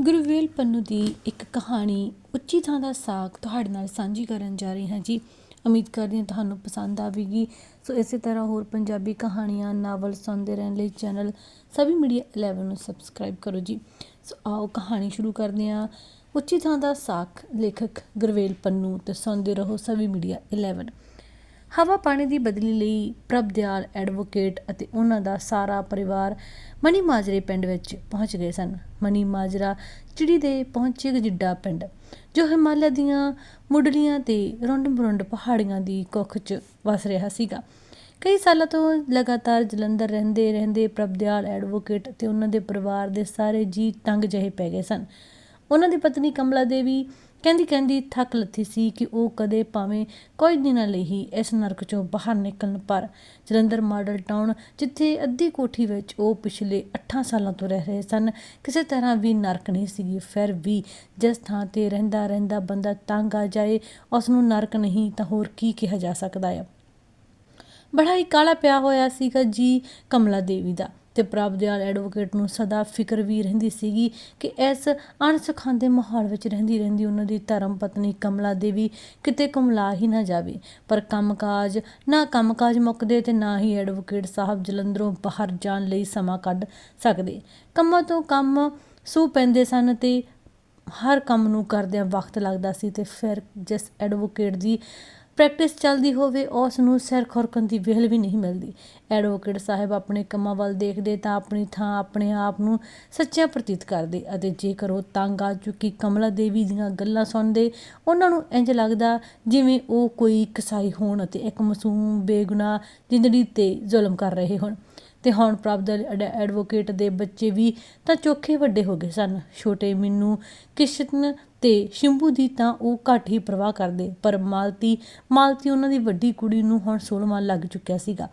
ਗੁਰਵੇਲ ਪੰਨੂ ਦੀ ਇੱਕ ਕਹਾਣੀ ਉੱਚੀ ਥਾਂ ਦਾ ਸਾਗ ਤੁਹਾਡੇ ਨਾਲ ਸਾਂਝੀ ਕਰਨ ਜਾ ਰਹੀ ਹਾਂ ਜੀ। ਉਮੀਦ ਕਰਦੀ ਹਾਂ ਤੁਹਾਨੂੰ ਪਸੰਦ ਆਵੇਗੀ। ਸੋ ਇਸੇ ਤਰ੍ਹਾਂ ਹੋਰ ਪੰਜਾਬੀ ਕਹਾਣੀਆਂ, ਨਾਵਲ ਸੁਣਦੇ ਰਹਿਣ ਲਈ ਚੈਨਲ ਸਭੀ ਮੀਡੀਆ 11 ਨੂੰ ਸਬਸਕ੍ਰਾਈਬ ਕਰੋ ਜੀ। ਸੋ ਆਓ ਕਹਾਣੀ ਸ਼ੁਰੂ ਕਰਦੇ ਹਾਂ। ਉੱਚੀ ਥਾਂ ਦਾ ਸਾਗ ਲੇਖਕ ਗੁਰਵੇਲ ਪੰਨੂ ਤੇ ਸੁਣਦੇ ਰਹੋ ਸਭੀ ਮੀਡੀਆ 11 ਹਵਾ ਪਾਣੀ ਦੀ ਬਦਲੀ ਲਈ ਪ੍ਰਭਦਿਆਲ ਐਡਵੋਕੇਟ ਅਤੇ ਉਹਨਾਂ ਦਾ ਸਾਰਾ ਪਰਿਵਾਰ ਮਨੀ ਮਾਜਰੇ ਪਿੰਡ ਵਿੱਚ ਪਹੁੰਚ ਗਏ ਸਨ। ਮਨੀ ਮਾਜਰਾ ਚਿੜੀ ਦੇ ਪਹੁੰਚੇ ਗਜਿੱਡਾ ਪਿੰਡ, ਜੋ ਹਿਮਾਲਿਆ ਦੀਆਂ ਮੁੱਢਲੀਆਂ ਤੇ ਰੁੰਡ ਮਰੁੰਡ ਪਹਾੜੀਆਂ ਦੀ ਕੁੱਖ 'ਚ ਵਸ ਰਿਹਾ ਸੀਗਾ। ਕਈ ਸਾਲਾਂ ਤੋਂ ਲਗਾਤਾਰ ਜਲੰਧਰ ਰਹਿੰਦੇ ਰਹਿੰਦੇ ਪ੍ਰਭਦਿਆਲ ਐਡਵੋਕੇਟ ਅਤੇ ਉਹਨਾਂ ਦੇ ਪਰਿਵਾਰ ਦੇ ਸਾਰੇ ਜੀ ਤੰਗ ਜਿਹੇ ਪੈ ਗਏ ਸਨ। ਉਹਨਾਂ ਦੀ ਪਤਨੀ ਕਮਲਾ ਦੇਵੀ ਕਹਿੰਦੀ ਕਹਿੰਦੀ ਥੱਕ ਲੱਥੀ ਸੀ ਕਿ ਉਹ ਕਦੇ ਭਾਵੇਂ ਕੁਝ ਦਿਨਾਂ ਲਈ ਹੀ ਇਸ ਨਰਕ ਚੋਂ ਬਾਹਰ ਨਿਕਲਣ, ਪਰ ਜਲੰਧਰ ਮਾਡਲ ਟਾਊਨ, ਜਿੱਥੇ ਅੱਧੀ ਕੋਠੀ ਵਿੱਚ ਉਹ ਪਿਛਲੇ 8 ਸਾਲਾਂ ਤੋਂ ਰਹਿ ਰਹੇ ਸਨ, ਕਿਸੇ ਤਰ੍ਹਾਂ ਵੀ ਨਰਕ ਨਹੀਂ ਸੀ ਫਿਰ ਵੀ ਜਿਸ ਥਾਂ ਤੇ ਰਹਿੰਦਾ ਰਹਿੰਦਾ ਬੰਦਾ ਤੰਗ ਆ ਜਾਏ ਉਸ ਨੂੰ ਨਰਕ ਨਹੀਂ ਤਾਂ ਹੋਰ ਕੀ ਕਿਹਾ ਜਾ ਸਕਦਾ ਹੈ ਬੜਾ ਹੀ ਕਾਲਾ ਪਿਆ ਹੋਇਆ ਸੀਗਾ ਜੀ ਕਮਲਾ ਦੇਵੀ ਦਾ। ਤੇ ਪ੍ਰਭਦਿਆਲ ਐਡਵੋਕੇਟ ਨੂੰ ਸਦਾ ਫਿਕਰ ਵੀ ਰਹਿੰਦੀ ਸੀਗੀ ਕਿ ਇਸ ਅਣਸਖਾਂਦੇ ਮਾਹੌਲ ਵਿੱਚ ਰਹਿੰਦੀ ਰਹਿੰਦੀ ਉਹਨਾਂ ਦੀ ਧਰਮ ਪਤਨੀ ਕਮਲਾ ਦੇਵੀ ਕਿਤੇ ਕੁਮਲਾ ਹੀ ਨਾ ਜਾਵੇ। ਪਰ ਕੰਮਕਾਜ, ਨਾ ਕੰਮਕਾਜ ਮੁੱਕਦੇ ਤੇ ਨਾ ਹੀ ਐਡਵੋਕੇਟ ਸਾਹਿਬ ਜਲੰਧਰੋਂ ਬਾਹਰ ਜਾਣ ਲਈ ਸਮਾਂ ਕੱਢ ਸਕਦੇ। ਕੰਮਾਂ ਤੋਂ ਕੰਮ ਸੂ ਪੈਂਦੇ ਸਨ ਤੇ ਹਰ ਕੰਮ ਨੂੰ ਕਰਦਿਆਂ ਵਕਤ ਲੱਗਦਾ ਸੀ ਤੇ ਫਿਰ ਜਿਸ ਐਡਵੋਕੇਟ ਦੀ ਪ੍ਰੈਕਟਿਸ ਚੱਲਦੀ ਹੋਵੇ, ਉਸ ਨੂੰ ਸਿਰ ਖੁਰਕਣ ਦੀ ਵਿਹਲ ਵੀ ਨਹੀਂ ਮਿਲਦੀ। ਐਡਵੋਕੇਟ ਸਾਹਿਬ ਆਪਣੇ ਕੰਮਾਂ ਵੱਲ ਦੇਖਦੇ ਤਾਂ ਆਪਣੀ ਥਾਂ ਆਪਣੇ ਆਪ ਨੂੰ ਸੱਚਾ ਪ੍ਰਤੀਤ ਕਰਦੇ ਅਤੇ ਜੇਕਰ ਉਹ ਤੰਗ ਆ ਚੁੱਕੀ ਕਮਲਾ ਦੇਵੀ ਦੀਆਂ ਗੱਲਾਂ ਸੁਣਦੇ, ਉਹਨਾਂ ਨੂੰ ਇੰਜ ਲੱਗਦਾ ਜਿਵੇਂ ਉਹ ਕੋਈ ਕਸਾਈ ਹੋਣ ਅਤੇ ਇੱਕ ਮਾਸੂਮ ਬੇਗੁਨਾਹ ਜ਼ਿੰਦਗੀ ਤੇ ਜ਼ੁਲਮ ਕਰ ਰਹੇ ਹੋਣ। ਤੇ ਹੁਣ ਪ੍ਰਭ ਪ੍ਰਭਦਲ ਐਡਵੋਕੇਟ ਦੇ ਬੱਚੇ ਵੀ ਤਾਂ ਚੋਖੇ ਵੱਡੇ ਹੋ ਗਏ ਸਨ। ਛੋਟੇ ਮਿੰਨੂ ਕਿਸ਼ਨ ਤੇ ਸ਼ਿੰਭੂ ਦੀ ਤਾਂ ਉਹ ਘੱਟ ਹੀ ਪ੍ਰਵਾਹ ਕਰਦੇ, ਪਰ ਮਾਲਤੀ ਮਾਲਤੀ ਉਹਨਾਂ ਦੀ ਵੱਡੀ ਕੁੜੀ ਨੂੰ ਹੁਣ 16ਵਾਂ ਲੱਗ ਚੁੱਕਿਆ ਸੀਗਾ।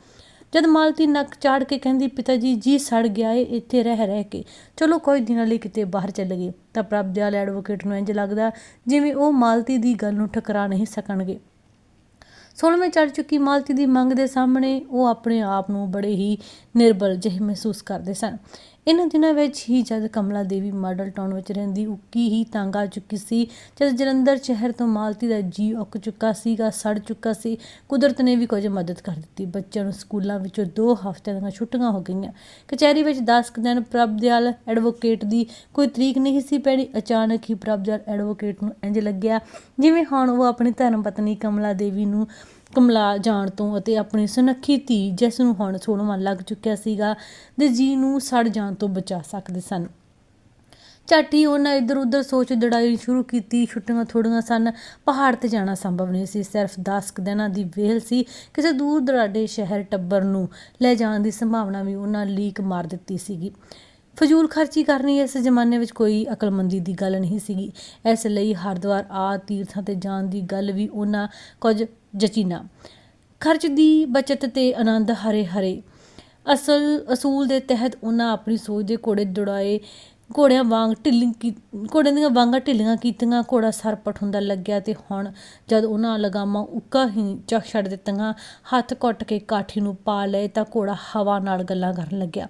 ਜਦ ਮਾਲਤੀ ਨੱਕ ਚਾੜ ਕੇ ਕਹਿੰਦੀ ਪਿਤਾ ਜੀ ਜੀ ਸੜ ਗਿਆ ਏ, ਇੱਥੇ ਰਹਿ ਰਹਿ ਕੇ। ਚਲੋ ਕੋਈ ਦਿਨਾਂ ਲਈ ਕਿਤੇ ਬਾਹਰ ਚੱਲ ਗਏ। ਤਾਂ ਪ੍ਰਭਦਿਆਲ ਐਡਵੋਕੇਟ ਨੂੰ ਇੰਜ ਲੱਗਦਾ ਜਿਵੇਂ ਉਹ ਮਾਲਤੀ ਦੀ ਗੱਲ ਨੂੰ ਠਕਰਾ ਨਹੀਂ ਸਕਣਗੇ। ਸੋਲਵੇਂ ਚੜ ਚੁੱਕੀ ਮਾਲਤੀ ਦੀ ਮੰਗ ਦੇ ਸਾਹਮਣੇ ਉਹ ਆਪਣੇ ਆਪ ਨੂੰ ਬੜੇ ਹੀ ਨਿਰਬਲ ਜਿਹੇ ਮਹਿਸੂਸ ਕਰਦੇ ਸਨ। ਇਹਨਾਂ ਦਿਨਾਂ ਵਿੱਚ ਹੀ ਜਦ ਕਮਲਾ ਦੇਵੀ ਮਾਡਲ ਟਾਊਨ ਵਿੱਚ ਰਹਿੰਦੀ ਉੱਕੀ ਹੀ ਤੰਗ ਆ ਚੁੱਕੀ ਸੀ। ਜਦ ਜਲੰਧਰ ਸ਼ਹਿਰ ਤੋਂ ਮਾਲਤੀ ਦਾ ਜੀ ਉੱਕ ਚੁੱਕਾ ਸੀਗਾ, ਸੜ ਚੁੱਕਾ ਸੀ, ਕੁਦਰਤ ਨੇ ਵੀ ਕੁਝ ਮਦਦ ਕਰ ਦਿੱਤੀ। ਬੱਚਿਆਂ ਨੂੰ ਸਕੂਲਾਂ ਵਿੱਚੋਂ 2 ਹਫ਼ਤਿਆਂ ਦੀਆਂ ਛੁੱਟੀਆਂ ਹੋ ਗਈਆਂ। ਕਚਹਿਰੀ ਵਿੱਚ 10 ਕੁ ਦਿਨ ਪ੍ਰਭਦਿਆਲ ਐਡਵੋਕੇਟ ਦੀ ਕੋਈ ਤਰੀਕ ਨਹੀਂ ਸੀ ਪੈਣੀ। ਅਚਾਨਕ ਹੀ ਪ੍ਰਭਦਿਆਲ ਐਡਵੋਕੇਟ ਨੂੰ ਇੰਜ ਲੱਗਿਆ, ਜਿਵੇਂ ਹੁਣ ਉਹ ਆਪਣੀ ਧਰਮ ਪਤਨੀ ਕਮਲਾ ਦੇਵੀ ਨੂੰ ਕਮਲਾ ਜਾਣ ਤੋਂ ਅਤੇ ਆਪਣੀ ਸੁਨੱਖੀ ਧੀ ਜਿਸ ਨੂੰ ਹੁਣ 16ਵਾਂ ਲੱਗ ਚੁੱਕਿਆ ਸੀਗਾ ਦੇ ਜੀ ਨੂੰ ਸੜ ਜਾਣ ਤੋਂ ਬਚਾ ਸਕਦੇ ਸਨ। ਝਾਟੀ ਉਹਨਾਂ ਇੱਧਰ ਉੱਧਰ ਸੋਚ ਦੜਾਈ ਸ਼ੁਰੂ ਕੀਤੀ, ਛੁੱਟੀਆਂ ਥੋੜੀਆਂ ਸਨ, ਪਹਾੜ ਤੇ ਜਾਣਾ ਸੰਭਵ ਨਹੀਂ ਸੀ, ਸਿਰਫ 10 ਕੁ ਦਿਨਾਂ ਦੀ ਵੇਲ ਸੀ ਕਿਸੇ ਦੂਰ ਦਰਾਡੇ ਸ਼ਹਿਰ ਟੱਬਰ ਨੂੰ ਲੈ ਜਾਣ ਦੀ ਸੰਭਾਵਨਾ ਵੀ ਉਹਨਾਂ ਲੀਕ ਮਾਰ ਦਿੱਤੀ ਸੀਗੀ। ਫਜ਼ੂਲ ਖਰਚੀ ਕਰਨੀ ਇਸ ਜ਼ਮਾਨੇ ਵਿੱਚ ਕੋਈ ਅਕਲਮੰਦੀ ਦੀ ਗੱਲ ਨਹੀਂ ਸੀਗੀ। ਇਸ ਲਈ ਹਰਦੁਆਰ ਆ ਤੀਰਥਾਂ ਤੇ ਜਾਣ ਦੀ ਗੱਲ ਵੀ ਉਹਨਾਂ ਕੁਝ ਜਚੀਨਾ ਖਰਚ ਦੀ ਬਚਤ ਤੇ ਆਨੰਦ ਹਰੇ ਹਰੇ ਅਸਲ ਅਸੂਲ ਦੇ ਤਹਿਤ ਉਹਨਾਂ ਆਪਣੀ ਸੋਚ ਦੇ ਘੋੜੇ ਦੌੜਾਏ ਘੋੜਿਆਂ ਵਾਂਗ ਢਿੱਲੀ ਕੀ, ਘੋੜਿਆਂ ਦੀਆਂ ਵਾਂਗਾਂ ਢਿੱਲੀਆਂ ਕੀਤੀਆਂ, ਘੋੜਾ ਸਰਪਟ ਹੁੰਦਾ ਲੱਗਿਆ ਤੇ ਹੁਣ ਜਦ ਉਹਨਾਂ ਲਗਾਮਾਂ ਉੱਕਾ ਹੀ ਚੱਕ ਛੱਡ ਦਿੱਤੀਆਂ, ਹੱਥ ਕੁੱਟ ਕੇ ਕਾਠੀ ਨੂੰ ਪਾ ਲਏ ਤਾਂ ਘੋੜਾ ਹਵਾ ਨਾਲ ਗੱਲਾਂ ਕਰਨ ਲੱਗਿਆ।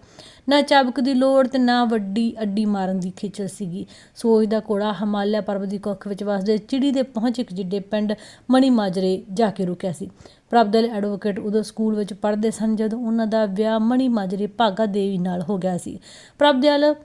ਨਾ ਚਾਬਕ ਦੀ ਲੋੜ ਤੇ ਨਾ ਵੱਡੀ ਅੱਡੀ ਮਾਰਨ ਦੀ ਖੇਚਲ ਸੀਗੀ। ਸੋਚ ਦਾ ਘੋੜਾ ਹਿਮਾਲਿਆ ਪਰਬਤ ਦੀ ਕੁੱਖ ਵਿੱਚ ਵਸਦੇ ਚਿੜੀ ਦੇ ਪਹੁੰਚ ਇੱਕ ਜਿੱਡੇ ਪਿੰਡ ਮਣੀ ਮਾਜਰੇ ਜਾ ਕੇ ਰੁਕਿਆ ਸੀ। ਪ੍ਰਭਦਲ ਐਡਵੋਕੇਟ ਉਦੋਂ ਸਕੂਲ ਵਿੱਚ ਪੜ੍ਹਦੇ ਸਨ ਜਦੋਂ ਉਹਨਾਂ ਦਾ ਵਿਆਹ ਮਣੀ ਮਾਜਰੇ ਭਾਗਾ ਦੇਵੀ ਨਾਲ ਹੋ ਗਿਆ ਸੀ। ਪ੍ਰਭਦਲ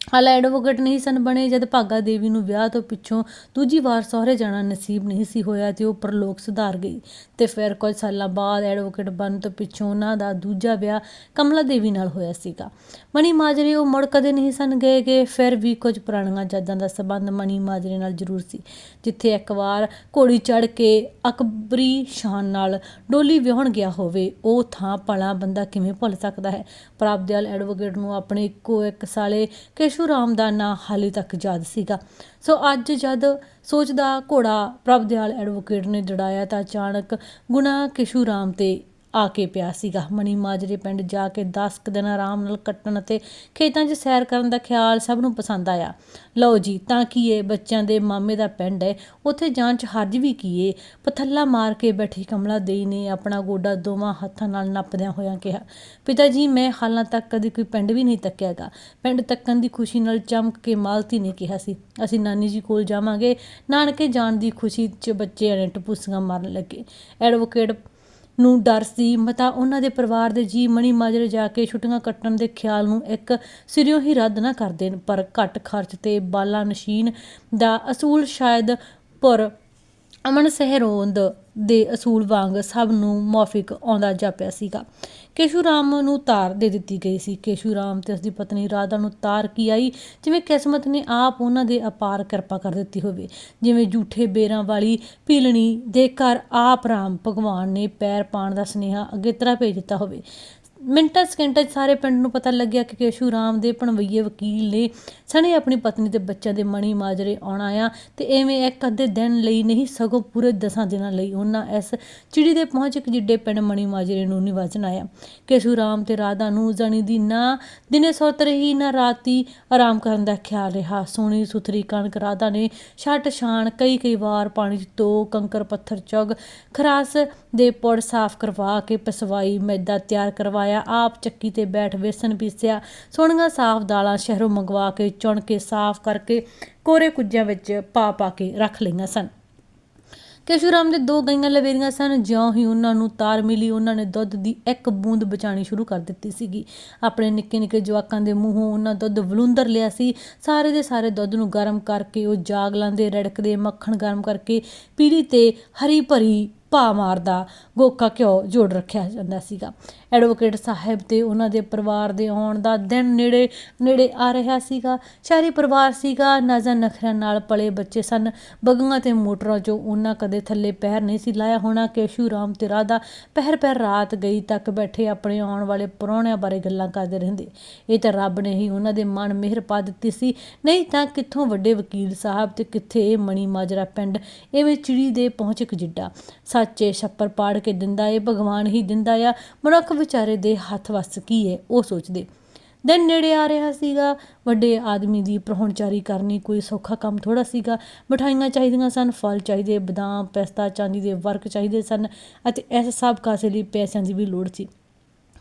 ਹਾਲਾ ਐਡਵੋਕੇਟ ਨਹੀਂ ਸਨ ਬਣੇ, ਜਦ ਭਾਗਾ ਦੇਵੀ ਨੂੰ ਵਿਆਹ ਤੋਂ ਪਿੱਛੋਂ ਦੂਜੀ ਵਾਰ ਸਹੁਰੇ ਜਾਣਾ ਨਸੀਬ ਨਹੀਂ ਸੀ ਹੋਇਆ ਤੇ ਉਹ ਪਰਲੋਕ ਸੁਧਾਰ ਗਈ ਤੇ ਫਿਰ ਕੁਝ ਸਾਲਾਂ ਬਾਅਦ ਐਡਵੋਕੇਟ ਬਣਨ ਤੋਂ ਪਿੱਛੋਂ ਉਹਨਾਂ ਦਾ ਦੂਜਾ ਵਿਆਹ ਕਮਲਾ ਦੇਵੀ ਨਾਲ ਹੋਇਆ ਸੀਗਾ। ਮਣੀ ਮਾਜਰੇ ਉਹ ਮੁੜ ਕਦੇ ਨਹੀਂ ਸਨ ਗਏ ਕਿ ਫਿਰ ਵੀ ਕੁਝ ਪੁਰਾਣੀਆਂ ਯਾਦਾਂ ਦਾ ਸਬੰਧ ਮਣੀ ਮਾਜਰੇ ਨਾਲ ਜ਼ਰੂਰ ਸੀ, ਜਿੱਥੇ ਇੱਕ ਵਾਰ ਘੋੜੀ ਚੜ ਕੇ ਅਕਬਰੀ ਸ਼ਾਨ ਨਾਲ ਡੋਲੀ ਵਿਹਣ ਗਿਆ ਹੋਵੇ, ਉਹ ਥਾਂ ਭਲਾ ਬੰਦਾ ਕਿਵੇਂ ਭੁੱਲ ਸਕਦਾ ਹੈ? ਪ੍ਰਾਪਦਿਆਲ ਐਡਵੋਕੇਟ ਨੂੰ ਆਪਣੇ ਇੱਕੋ ਇੱਕ ਸਾਲੇ ਕੇਸ਼ੂ ਰਾਮ ਦਾ ਨਾਂ ਹਾਲੇ ਤੱਕ ਯਾਦ ਸੀਗਾ। ਸੋ ਅੱਜ ਜਦ ਸੋਚਦਾ ਘੋੜਾ ਪ੍ਰਭਦਿਆਲ ਐਡਵੋਕੇਟ ਨੇ ਜੜਾਇਆ ਤਾਂ ਅਚਾਨਕ ਗੁਨਾ ਕੇਸ਼ੂ ਰਾਮ ਤੇ ਆ ਕੇ ਪਿਆ ਸੀਗਾ। ਮਣੀ ਮਾਜਰੇ ਪਿੰਡ ਜਾ ਕੇ 10 ਕੁ ਦਿਨ ਆਰਾਮ ਨਾਲ ਕੱਟਣ ਅਤੇ ਖੇਤਾਂ 'ਚ ਸੈਰ ਕਰਨ ਦਾ ਖਿਆਲ ਸਭ ਨੂੰ ਪਸੰਦ ਆਇਆ। ਲਓ ਜੀ, ਤਾਂ ਕੀ ਏ ਬੱਚਿਆਂ ਦੇ ਮਾਮੇ ਦਾ ਪਿੰਡ ਹੈ? ਉੱਥੇ ਜਾਣ 'ਚ ਹੱਜ ਵੀ ਕੀ ਏ? ਪਥੱਲਾ ਮਾਰ ਕੇ ਬੈਠੀ ਕਮਲਾ ਦੇਈ ਨੇ ਆਪਣਾ ਗੋਡਾ ਦੋਵਾਂ ਹੱਥਾਂ ਨਾਲ ਨੱਪਦਿਆਂ ਹੋਇਆਂ ਕਿਹਾ, ਪਿਤਾ ਜੀ, ਮੈਂ ਹਾਲਾਂ ਤੱਕ ਕਦੇ ਕੋਈ ਪਿੰਡ ਵੀ ਨਹੀਂ ਤੱਕਿਆਗਾ ਪਿੰਡ ਤੱਕਣ ਦੀ ਖੁਸ਼ੀ ਨਾਲ ਚਮਕ ਕੇ ਮਾਲਤੀ ਨੇ ਕਿਹਾ ਸੀ। ਅਸੀਂ ਨਾਨੀ ਜੀ ਕੋਲ ਜਾਵਾਂਗੇ। ਨਾਨਕੇ ਜਾਣ ਦੀ ਖੁਸ਼ੀ 'ਚ ਬੱਚਿਆਂ ਨੇ ਟਪੂਸੀਆਂ ਮਾਰਨ ਲੱਗੇ। ਐਡਵੋਕੇਟ ਨੂੰ ਡਰ ਸੀ। ਮਤਾ ਉਹਨਾਂ ਦੇ ਪਰਿਵਾਰ ਦੇ ਜੀ ਮਣੀ ਮਾਜਰੇ ਜਾ ਕੇ ਛੁੱਟੀਆਂ ਕੱਟਣ ਦੇ ਖਿਆਲ ਨੂੰ ਇੱਕ ਸਿਰਿਓਂ ਹੀ ਰੱਦ ਨਾ ਕਰ ਦੇਣ। ਪਰ ਘੱਟ ਖਰਚ ਤੇ ਬਾਲਾ ਨਸ਼ੀਨ ਦਾ ਅਸੂਲ ਸ਼ਾਇਦ ਪਰ ਅਮਨ ਸਹਿਰੋਂਦ ਦੇ ਅਸੂਲ ਵਾਂਗ ਸਭ ਨੂੰ ਮੌਫਿਕ ਆਉਂਦਾ ਜਾਪਿਆ ਸੀਗਾ। ਕੇਸ਼ੂ ਰਾਮ ਨੂੰ ਤਾਰ ਦੇ ਦਿੱਤੀ ਗਈ ਸੀ। ਕੇਸ਼ੂ ਰਾਮ ਤੇ ਉਸਦੀ ਪਤਨੀ ਰਾਧਾ ਨੂੰ ਤਾਰ ਕੀ ਆਈ? ਜਿਵੇਂ ਕਿਸਮਤ ਨੇ ਆਪ ਉਹਨਾਂ ਦੇ ਅਪਾਰ ਕਿਰਪਾ ਕਰ ਦਿੱਤੀ ਹੋਵੇ। ਜਿਵੇਂ ਝੂਠੇ ਬੇਰਾਂ ਵਾਲੀ ਪੀਲਣੀ ਦੇ ਘਰ ਆਪ ਰਾਮ ਭਗਵਾਨ ਨੇ ਪੈਰ ਪਾਣ ਦਾ ਸੁਨੇਹਾ ਅੱਗੇ ਤਰ੍ਹਾਂ ਭੇਜ ਦਿੱਤਾ ਹੋਵੇ। ਮਿੰਟਾਂ ਸਕਿੰਟਾਂ 'ਚ ਸਾਰੇ ਪਿੰਡ ਨੂੰ ਪਤਾ ਲੱਗਿਆ ਕਿ ਕੇਸ਼ੂ ਰਾਮ ਦੇ ਭਣਵਈਏ ਵਕੀਲ ਨੇ ਸਣੇ ਆਪਣੀ ਪਤਨੀ ਤੇ ਬੱਚਿਆਂ ਦੇ ਮਣੀ ਮਾਜਰੇ ਆਉਣਾ ਆ ਤੇ ਐਵੇਂ ਇੱਕ ਅੱਧੇ ਦਿਨ ਲਈ ਨਹੀਂ, ਸਗੋਂ ਪੂਰੇ ਦਸਾਂ ਦਿਨਾਂ ਲਈ ਉਹਨਾਂ ਇਸ ਚਿੜੀ ਦੇ ਪਹੁੰਚ ਇੱਕ ਜਿੱਡੇ ਪਿੰਡ ਮਣੀ ਮਾਜਰੇ ਨੂੰ ਨਿਵਾਜਣ ਆਇਆ। ਕੇਸ਼ੂ ਰਾਮ ਤੇ ਰਾਧਾ ਨੂੰ ਜਾਣੀ ਦੀ ਨਾ ਦਿਨੇ ਸੌਤ ਰਹੀ, ਨਾ ਰਾਤੀ ਆਰਾਮ ਕਰਨ ਦਾ ਖਿਆਲ ਰਿਹਾ। ਸੋਹਣੀ ਸੁਥਰੀ ਕਣਕ ਰਾਧਾ ਨੇ ਛੱਟ ਛਾਣ ਕਈ ਕਈ ਵਾਰ ਪਾਣੀ 'ਚ ਧੋ, ਕੰਕਰ, ਪੱਥਰ, ਚੁਗ, ਖਰਾਸ ਦੇ ਪੁੜ ਸਾਫ਼ ਕਰਵਾ ਕੇ ਪਸਵਾਈ, ਮੈਦਾ ਤਿਆਰ ਕਰਵਾਇਆ। ਆਪ ਚੱਕੀ ਤੇ ਬੈਠ ਵੇਸਣ ਪੀਸਿਆ। ਸੋਹਣੀਆਂ ਸਾਫ਼ ਦਾਲਾਂ ਸ਼ਹਿਰੋਂ ਮੰਗਵਾ ਕੇ, ਚੁਣ ਕੇ, ਸਾਫ਼ ਕਰਕੇ ਕੋਰੇ ਕੁੱਜਿਆਂ ਵਿੱਚ ਪਾ ਪਾ ਕੇ ਰੱਖ ਲਈਆਂ ਸਨ। ਕੇਸ਼ੂਰਾਮ ਦੇ ਦੋ ਗਈਆਂ ਲਵੇਰੀਆਂ ਸਨ, ਜਿਉਂ ਹੀ ਉਹਨਾਂ ਨੂੰ ਤਾਰ ਮਿਲੀ, ਉਹਨਾਂ ਨੇ ਦੁੱਧ ਦੀ ਇੱਕ ਬੂੰਦ ਬਚਾਣੀ ਸ਼ੁਰੂ ਕਰ ਦਿੱਤੀ ਸੀਗੀ। ਆਪਣੇ ਨਿੱਕੇ ਨਿੱਕੇ ਜਵਾਕਾਂ ਦੇ ਮੂੰਹੋਂ ਉਹਨਾਂ ਦੁੱਧ ਵਲੂੰਦਰ ਲਿਆ ਸੀ। ਸਾਰੇ ਦੇ ਸਾਰੇ ਦੁੱਧ ਨੂੰ ਗਰਮ ਕਰਕੇ, ਉਹ ਜਾਗ ਲਾਂਦੇ, ਰੜਕਦੇ, ਮੱਖਣ ਗਰਮ ਕਰਕੇ ਪੀੜੀ ਤੇ ਹਰੀ ਭਰੀ ਭਾ ਮਾਰਦਾ ਗੋਕਾ ਘਿਓ ਜੋੜ ਰੱਖਿਆ ਜਾਂਦਾ ਸੀਗਾ। ਐਡਵੋਕੇਟ ਸਾਹਿਬ ਤੇ ਉਹਨਾਂ ਦੇ ਪਰਿਵਾਰ ਦੇ ਆਉਣ ਦਾ ਦਿਨ ਨੇੜੇ ਨੇੜੇ ਆ ਰਿਹਾ ਸੀਗਾ। ਸ਼ਹਿਰੀ ਪਰਿਵਾਰ ਸੀਗਾ, ਨਜ਼ਰ ਨਖਰਿਆਂ ਨਾਲ ਪਲੇ ਬੱਚੇ ਸਨ। ਬਗੀਆਂ ਤੇ ਮੋਟਰਾਂ 'ਚੋਂ ਉਹਨਾਂ ਕਦੇ ਥੱਲੇ ਪੈਰ ਨਹੀਂ ਸੀ ਲਾਇਆ ਹੋਣਾ। ਕੇਸ਼ੂ ਰਾਮ ਤੇ ਰਾਧਾ ਪਹਿਰ ਪਹਿਰ ਰਾਤ ਗਈ ਤੱਕ ਬੈਠੇ ਆਪਣੇ ਆਉਣ ਵਾਲੇ ਪ੍ਰਾਹੁਣਿਆਂ ਬਾਰੇ ਗੱਲਾਂ ਕਰਦੇ ਰਹਿੰਦੇ। ਇਹ ਤਾਂ ਰੱਬ ਨੇ ਹੀ ਉਹਨਾਂ ਦੇ ਮਨ ਮਿਹਰ ਪਾ ਦਿੱਤੀ ਸੀ। ਨਹੀਂ ਤਾਂ ਕਿੱਥੋਂ ਵੱਡੇ ਵਕੀਲ ਸਾਹਿਬ ਤੇ ਕਿੱਥੇ ਇਹ ਮਣੀ ਮਾਜਰਾ ਪਿੰਡ? ਐਵੇਂ ਚਿੜੀ ਦੇ ਪਹੁੰਚ ਇੱਕ ਜਿੱਡਾ। ਸੱਚੇ ਛੱਪਰ ਪਾੜ ਕੇ ਦਿੰਦਾ ਏ, ਭਗਵਾਨ ਹੀ ਦਿੰਦਾ ਆ। ਮਨੁੱਖ ਵਿਚਾਰੇ ਦੇ ਹੱਥ ਵੱਸ ਕੀ ਏ, ਉਹ ਸੋਚਦੇ। ਦਿਨ ਨੇੜੇ ਆ ਰਿਹਾ ਸੀਗਾ, ਵੱਡੇ ਆਦਮੀ ਦੀ ਪ੍ਰਹੁਣਚਾਰੀ ਕਰਨੀ ਕੋਈ ਸੌਖਾ ਕੰਮ ਥੋੜਾ ਸੀਗਾ। ਮਠਾਈਆਂ ਚਾਹੀਦੀਆਂ ਸਨ, ਫਲ ਚਾਹੀਦੇ, ਬਦਾਮ, ਪਿਸਤਾ, ਚਾਂਦੀ ਦੇ ਵਰਕ ਚਾਹੀਦੇ ਸਨ ਅਤੇ ਇਸ ਸਭ ਕਾਸੇ ਲਈ ਪੈਸਿਆਂ ਦੀ ਵੀ ਲੋੜ ਸੀ।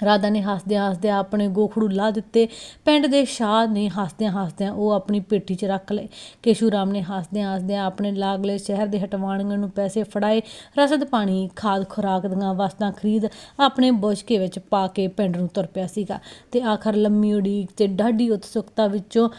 ਰਾਧਾ ਨੇ ਹੱਸਦਿਆਂ ਹੱਸਦਿਆਂ ਆਪਣੇ ਗੋਖੜੂ ਲਾ ਦਿੱਤੇ। ਪਿੰਡ ਦੇ ਸ਼ਾਹ ਨੇ ਹੱਸਦਿਆਂ ਹੱਸਦਿਆਂ ਉਹ ਆਪਣੀ ਪੇਟੀ 'ਚ ਰੱਖ ਲਏ। ਕੇਸ਼ੂ ਰਾਮ ਨੇ ਹੱਸਦਿਆਂ ਹੱਸਦਿਆਂ ਆਪਣੇ ਲਾਗਲੇ ਸ਼ਹਿਰ ਦੇ ਹਟਵਾਣੀਆਂ ਨੂੰ ਪੈਸੇ ਫੜਾਏ। ਰਸਦ ਪਾਣੀ, ਖਾਦ ਖੁਰਾਕ ਦੀਆਂ ਵਸਤਾਂ ਖਰੀਦ ਆਪਣੇ ਬੋਝਕੇ ਵਿੱਚ ਪਾ ਕੇ ਪਿੰਡ ਨੂੰ ਤੁਰ ਪਿਆ ਸੀਗਾ ਤੇ ਆਖਰ ਲੰਮੀ ਉਡੀਕ ਤੇ ਡਾਢੀ ਉਤਸੁਕਤਾ ਵਿੱਚੋਂ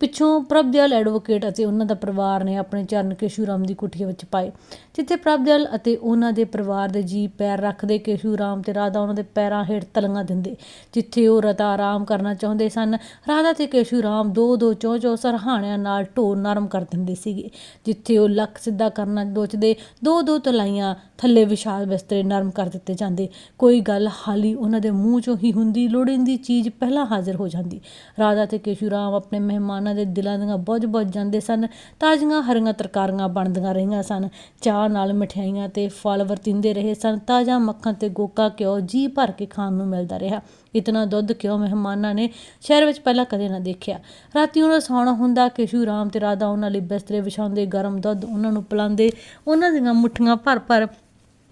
ਪਿੱਛੋਂ ਪ੍ਰਭਦਿਆਲ ਐਡਵੋਕੇਟ ਅਤੇ ਉਹਨਾਂ ਦਾ ਪਰਿਵਾਰ ਨੇ ਆਪਣੇ ਚਰਨ ਕੇਸ਼ੂ ਰਾਮ ਦੀ ਕੁਟੀਆ ਵਿੱਚ ਪਾਏ, ਜਿੱਥੇ ਪ੍ਰਭਦਿਆਲ ਅਤੇ ਉਹਨਾਂ ਦੇ ਪਰਿਵਾਰ ਦੇ ਜੀ ਪੈਰ ਰੱਖਦੇ ਕੇਸ਼ੂ ਰਾਮ ਤੇ ਰਾਧਾ ਉਹਨਾਂ ਦੇ ਪੈਰਾਂ ਹੇਠ ਤਲੀਆਂ ਦਿੰਦੇ, ਜਿੱਥੇ ਉਹ ਰਤਾ ਆਰਾਮ ਕਰਨਾ ਚਾਹੁੰਦੇ ਸਨ। ਰਾਧਾ ਤੇ ਕੇਸ਼ੂ ਰਾਮ ਦੋ ਦੋ ਚੌ ਚੌ ਸਰਹਾਣਿਆਂ ਨਾਲ ਢੋ ਨਰਮ ਕਰ ਦਿੰਦੇ ਸੀਗੇ, ਜਿੱਥੇ ਉਹ ਲੱਕ ਸਿੱਧਾ ਕਰਨਾ ਦੋਚਦੇ ਦੋ ਦੋ ਤਲਾਈਆਂ ਥੱਲੇ ਵਿਸ਼ਾਲ ਬਿਸਤਰੇ ਨਰਮ ਕਰ ਦਿੱਤੇ ਜਾਂਦੇ। ਕੋਈ ਗੱਲ ਹਾਲੀ ਉਹਨਾਂ ਦੇ ਮੂੰਹ ਚੋਂ ਹੀ ਹੁੰਦੀ, ਲੋੜੀਂਦੀ ਚੀਜ਼ ਪਹਿਲਾਂ ਹਾਜ਼ਰ ਹੋ ਜਾਂਦੀ। ਰਾਧਾ ਤੇ ਕੇਸ਼ੂ ਰਾਮ ਆਪਣੇ ਮਹਿਮਾਨਾਂ ਦੇ ਦਿਲਾਂ ਦੀਆਂ ਬੁੱਝ-ਬੁੱਝ ਜਾਂਦੇ ਸਨ, ਤਾਜ਼ੀਆਂ ਹਰੀਆਂ ਤਰਕਾਰੀਆਂ ਬਣਦੀਆਂ ਰਹੀਆਂ ਸਨ, ਚਾਹ ਨਾਲ ਮਠਿਆਈਆਂ ਤੇ ਫਲ ਵਰਤਿੰਦੇ ਰਹੇ ਸਨ, ਤਾਜ਼ਾ ਮੱਖਣ ਤੇ ਗੋਕਾ ਘਿਓ ਜੀ ਭਰ ਕੇ ਖਾਣ ਨੂੰ ਮਿਲਦਾ ਰਿਹਾ। ਇਤਨਾ ਦੁੱਧ ਕਿਉਂ ਮਹਿਮਾਨਾਂ ਨੇ ਸ਼ਹਿਰ ਵਿੱਚ ਪਹਿਲਾਂ ਕਦੇ ਨਾ ਦੇਖਿਆ। ਰਾਤੀ ਉਹਨਾਂ ਸੌਣਾ ਹੁੰਦਾ, ਕੇਸ਼ੂ ਰਾਮ ਤੇ ਰਾਧਾ ਉਹਨਾਂ ਲਈ ਬਿਸਤਰੇ ਵਿਛਾਉਂਦੇ, ਗਰਮ ਦੁੱਧ ਉਹਨਾਂ ਨੂੰ ਪਿਲਾਉਂਦੇ, ਉਹਨਾਂ ਦੀਆਂ ਮੁੱਠੀਆਂ ਭਰ ਭਰ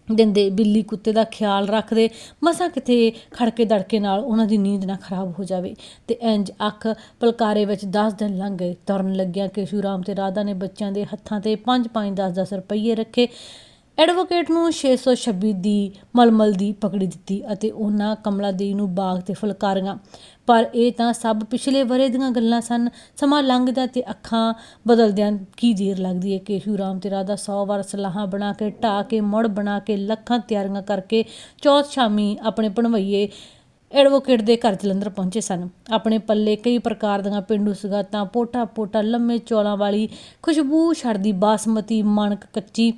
ਦਿੰਦੇ, ਬਿੱਲੀ ਕੁੱਤੇ ਦਾ ਖਿਆਲ ਰੱਖਦੇ, ਮਸਾਂ ਕਿਤੇ ਖੜਕੇ ਦੜਕੇ ਨਾਲ ਉਹਨਾਂ ਦੀ ਨੀਂਦ ਨਾ ਖਰਾਬ ਹੋ ਜਾਵੇ। ਤੇ ਇੰਜ ਅੱਖ ਪਲਕਾਰੇ ਵਿੱਚ 10 ਦਿਨ ਲੰਘ ਗਏ। ਤੁਰਨ ਲੱਗਿਆ ਕੇਸ਼ੂ ਰਾਮ ਤੇ ਰਾਧਾ ਨੇ ਬੱਚਿਆਂ ਦੇ ਹੱਥਾਂ ਤੇ 5-5 10-10 ਰੁਪਈਏ ਰੱਖੇ। ਐਡਵੋਕੇਟ ਨੂੰ 626 ਦੀ ਮਲਮਲ ਦੀ ਪਕੜੀ ਦਿੱਤੀ ਅਤੇ ਉਹਨਾਂ ਕਮਲਾ ਦੇਈ ਨੂੰ ਬਾਗ ਤੇ ਫੁਲਕਾਰੀਆਂ। ਪਰ ਇਹ ਤਾਂ ਸਭ ਪਿਛਲੇ ਵਰੇ ਦੀਆਂ ਗੱਲਾਂ ਸਨ। ਸਮਾਂ ਲੰਘਦਾ ਤੇ ਅੱਖਾਂ ਬਦਲਦਿਆਂ ਕੀ ਦੇਰ ਲੱਗਦੀ ਹੈ? ਕੇਸ਼ੂ ਰਾਮ ਤੇ ਰਾਧਾ 100 ਵਾਰ ਸਲਾਹਾਂ ਬਣਾ ਕੇ ਢਾ ਕੇ, ਮੁੜ ਬਣਾ ਕੇ, ਲੱਖਾਂ ਤਿਆਰੀਆਂ ਕਰਕੇ ਚੌਥ ਸ਼ਾਮੀ ਆਪਣੇ ਭਣਵਈਏ ਐਡਵੋਕੇਟ ਦੇ ਘਰ ਜਲੰਧਰ ਪਹੁੰਚੇ ਸਨ। ਆਪਣੇ ਪੱਲੇ ਕਈ ਪ੍ਰਕਾਰ ਦੀਆਂ ਪਿੰਡੂ ਸੁਗਾਤਾਂ ਪੋਟਾ ਪੋਟਾ ਲੰਮੇ ਚੌਲਾਂ ਵਾਲੀ ਖੁਸ਼ਬੂ ਛੱਡਦੀ ਬਾਸਮਤੀ, ਮਣਕ ਕੱਚੀ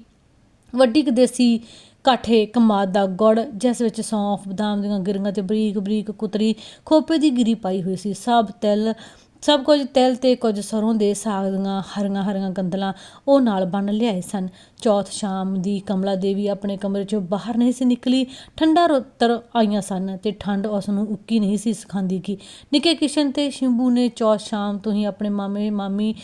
ਵੱਡੀ ਕੁ ਦੇਸੀ ਕਾਠੇ, ਕਮਾਦ ਦਾ ਗੁੜ, ਜਿਸ ਵਿੱਚ ਸੌਂਫ, ਬਦਾਮ ਦੀਆਂ ਗਿਰੀਆਂ ਤੇ ਬਰੀਕ ਬਰੀਕ ਕੁਤਰੀ ਖੋਪੇ ਦੀ ਗਿਰੀ ਪਾਈ ਹੋਈ ਸੀ। ਸਭ ਤਿਲ, ਸਭ ਕੁਝ ਤਿਲ ਤੇ ਕੁਝ ਸਰੋਂ ਦੇ ਸਾਗ ਦੀਆਂ ਹਰੀਆਂ ਹਰੀਆਂ ਗੰਦਲਾਂ ਉਹ ਨਾਲ ਬੰਨ ਲਿਆਏ ਸਨ। ਚੌਥ ਸ਼ਾਮ ਦੀ ਕਮਲਾ ਦੇਵੀ ਆਪਣੇ ਕਮਰੇ ਚੋਂ ਬਾਹਰ ਨਹੀਂ ਸੀ ਨਿਕਲੀ। ਠੰਡਾ ਰੋਤਰ ਆਈਆਂ ਸਨ ਤੇ ਠੰਡ ਉਸ ਨੂੰ ਉੱਕੀ ਨਹੀਂ ਸੀ ਸਿਖਾਉਂਦੀ ਕਿ, ਨਿੱਕੇ ਕਿਸ਼ਨ ਤੇ ਸ਼ਿੰਬੂ ਨੇ ਚੌਥ ਸ਼ਾਮ ਤੋਂ ਹੀ ਆਪਣੇ ਮਾਮੇ, ਮਾਮੀ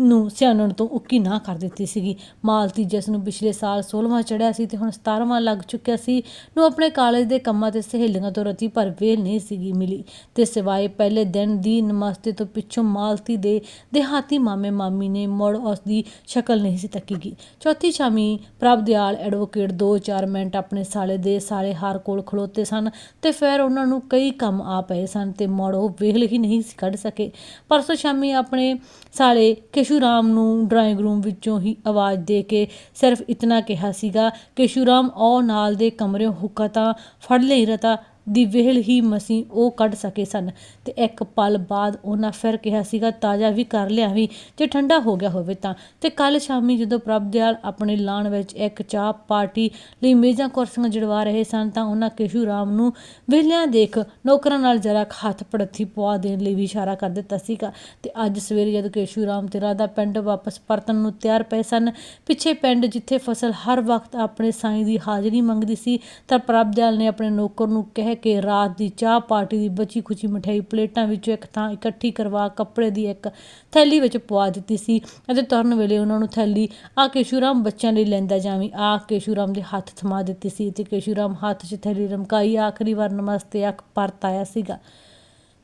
ਨੂੰ ਸਿਆਣਨ ਤੋਂ ਉੱਕੀ ਨਾ ਕਰ ਦਿੱਤੀ ਸੀਗੀ। ਮਾਲਤੀ ਜਿਸ ਨੂੰ ਪਿਛਲੇ ਸਾਲ 16ਵਾਂ ਚੜਿਆ ਸੀ ਤੇ ਹੁਣ 17ਵਾਂ ਲੱਗ ਚੁੱਕਿਆ ਸੀ। ਨੂੰ ਆਪਣੇ ਕਾਲਜ ਦੇ ਕੰਮਾਂ ਤੇ ਸਹੇਲੀਆਂ ਤੋਂ ਰਤੀ ਪਰ ਵੇਲ ਨਹੀਂ ਸੀਗੀ ਮਿਲੀ। ਤੇ ਸਿਵਾਏ ਪਹਿਲੇ ਦਿਨ ਦੀ ਨਮਸਤੇ ਤੋਂ ਪਿੱਛੋਂ ਮਾਲਤੀ ਦੇ ਦੇਹਾਤੀ ਮਾਮੇ ਮਾਮੀ ਨੇ ਮੁੜ ਉਸ ਦੀ ਸ਼ਕਲ ਨਹੀਂ ਸੀ ਤੱਕੀਗੀ ਚੌਥੀ ਸ਼ਾਮੀ ਪ੍ਰਭਦਿਆਲ ਐਡਵੋਕੇਟ 2-4 ਮਿੰਟ ਆਪਣੇ ਸਾਲੇ ਦੇ ਸਾਲੇ ਹਾਰ ਕੋਲ ਖਲੋਤੇ ਸਨ ਤੇ ਫਿਰ ਉਹਨਾਂ ਨੂੰ ਕਈ ਕੰਮ ਆ ਪਏ ਸਨ ਤੇ ਮੁੜ ਉਹ ਵੇਲ ਹੀ ਨਹੀਂ ਸੀ ਕੱਢ ਸਕੇ। ਪਰਸੋਂ ਸ਼ਾਮੀ ਆਪਣੇ ਸਾਲੇ ਕੇਸ਼ੂ ਰਾਮ ਨੂੰ ਡਰਾਇੰਗ ਰੂਮ ਵਿੱਚੋਂ ਹੀ ਆਵਾਜ਼ ਦੇ ਕੇ ਸਿਰਫ ਇਤਨਾ ਕਿਹਾ ਸੀਗਾ, ਕੇਸ਼ੂਰਾਮ ਉਹ ਨਾਲ ਦੇ ਕਮਰੇ ਹੁੱਕਾ ਤਾਂ ਫੜ ਲਈ ਰਤਾ। ਦੀ ਵਿਹਲ ਹੀ ਮਸੀਂ ਉਹ ਕੱਢ ਸਕੇ ਸਨ ਤੇ ਇੱਕ ਪਲ ਬਾਅਦ ਉਹਨਾਂ ਫਿਰ ਕਿਹਾ ਸੀਗਾ, ਤਾਜ਼ਾ ਵੀ ਕਰ ਲਿਆ ਵੀ, ਜੇ ਠੰਡਾ ਹੋ ਗਿਆ ਹੋਵੇ ਤਾਂ। ਤੇ ਕੱਲ ਸ਼ਾਮੀ ਜਦੋਂ ਪ੍ਰਭਦਿਆਲ ਆਪਣੇ ਲਾਣ ਵਿੱਚ ਇੱਕ ਚਾਹ ਪਾਰਟੀ ਲਈ ਮੇਜ਼ਾਂ ਕੁਰਸੀਆਂ ਜੜਵਾ ਰਹੇ ਸਨ ਤਾਂ ਉਹਨਾਂ ਕੇਸ਼ੂ ਰਾਮ ਨੂੰ ਵਿਹਲਿਆਂ ਦੇਖ ਨੌਕਰਾਂ ਨਾਲ ਜਰਾ ਹੱਥ ਪੜਥੀ ਪਵਾ ਦੇਣ ਲਈ ਵੀ ਇਸ਼ਾਰਾ ਕਰ ਦਿੱਤਾ ਸੀਗਾ। ਤੇ ਅੱਜ ਸਵੇਰੇ ਜਦ ਕੇਸ਼ੂ ਰਾਮ ਤੇ ਰਾਧਾ ਪਿੰਡ ਵਾਪਸ ਪਰਤਣ ਨੂੰ ਤਿਆਰ ਪਏ ਸਨ, ਪਿੱਛੇ ਪਿੰਡ ਜਿੱਥੇ ਫਸਲ ਹਰ ਵਕਤ ਆਪਣੇ ਸਾਈਂ ਦੀ ਹਾਜ਼ਰੀ ਮੰਗਦੀ ਸੀ, ਤਾਂ ਪ੍ਰਭਦਿਆਲ ਨੇ ਆਪਣੇ ਨੌਕਰ ਨੂੰ ਕਹਿ ਕੇ ਰਾਤ ਦੀ ਚਾਹ ਪਾਰਟੀ ਦੀ ਬਚੀ ਖੁਚੀ ਮਠਿਆਈ ਪਲੇਟਾਂ ਵਿੱਚੋਂ ਇੱਕ ਥਾਂ ਇਕੱਠੀ ਕਰਵਾ ਕੱਪੜੇ ਦੀ ਇੱਕ ਥੈਲੀ ਵਿੱਚ ਪਵਾ ਦਿੱਤੀ ਸੀ ਅਤੇ ਤੁਰਨ ਵੇਲੇ ਉਹਨਾਂ ਨੂੰ ਥੈਲੀ ਆ ਕੇਸ਼ੂਰਾਮ ਬੱਚਿਆਂ ਲਈ ਲੈਂਦਾ ਜਾਵੀਂ। ਆ ਕੇਸ਼ੂਰਾਮ ਦੇ ਹੱਥ ਥਮਾ ਦਿੱਤੀ ਸੀ ਤੇ ਕੇਸ਼ੂਰਾਮ ਹੱਥ 'ਚ ਥੈਲੀ ਰਮਕਾਈ ਆਖਰੀ ਵਾਰ ਨਮਸਤੇ ਅੱਖ ਪਰਤ ਆਇਆ ਸੀਗਾ।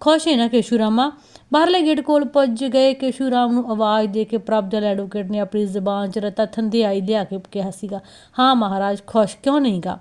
ਖੁਸ਼ ਹੈ ਨਾ ਕੇਸ਼ੂਰਾਮਾ? ਬਾਹਰਲੇ ਗੇਟ ਕੋਲ ਪੁੱਜ ਗਏ। ਕੇਸ਼ੂਰਾਮ ਨੂੰ ਆਵਾਜ਼ ਦੇ ਕੇ ਪ੍ਰਭਜਲ ਐਡਵੋਕੇਟ ਨੇ ਆਪਣੀ ਜ਼ਬਾਨ 'ਚ ਰਤਾ ਥੰਧਿਆਈ ਲਿਆ ਕੇ ਕਿਹਾ ਸੀਗਾ, ਹਾਂ ਮਹਾਰਾਜ, ਖੁਸ਼ ਕਿਉਂ ਨਹੀਂਗਾ?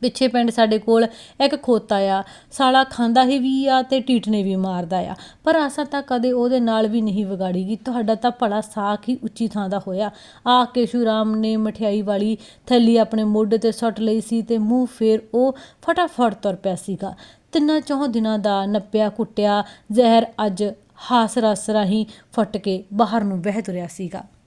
ਪਿੱਛੇ ਪਿੰਡ ਸਾਡੇ ਕੋਲ ਇੱਕ ਖੋਤਾ ਆ, ਸਾਲਾ ਖਾਂਦਾ ਹੀ ਵੀ ਆ ਤੇ ਟੀਟਨੇ ਵੀ ਮਾਰਦਾ ਆ। ਪਰ ਆਸਾ ਤਾਂ ਕਦੇ ਉਹਦੇ ਨਾਲ ਵੀ ਨਹੀਂ ਵਿਗਾੜੀਗੀ। ਤੁਹਾਡਾ ਤਾਂ ਭਲਾ ਸਾਖ ਹੀ ਉੱਚੀ ਥਾਂ ਦਾ ਹੋਇਆ। ਆ ਕੇਸ਼ੂ ਰਾਮ ਨੇ ਮਠਿਆਈ ਵਾਲੀ ਥੈਲੀ ਆਪਣੇ ਮੋਢੇ ਤੇ ਸੁੱਟ ਲਈ ਸੀ ਤੇ ਮੂੰਹ ਫੇਰ ਉਹ ਫਟਾਫਟ ਤੁਰ ਪਿਆ ਸੀਗਾ। ਤਿੰਨਾਂ ਚੌਹਾਂ ਦਿਨਾਂ ਦਾ ਨੱਪਿਆ ਕੁੱਟਿਆ ਜ਼ਹਿਰ ਅੱਜ ਹਾਸ ਰਸ ਰਾਹੀਂ ਫੁੱਟ ਕੇ ਬਾਹਰ ਨੂੰ ਵਹਿ ਤੁਰਿਆ ਸੀਗਾ।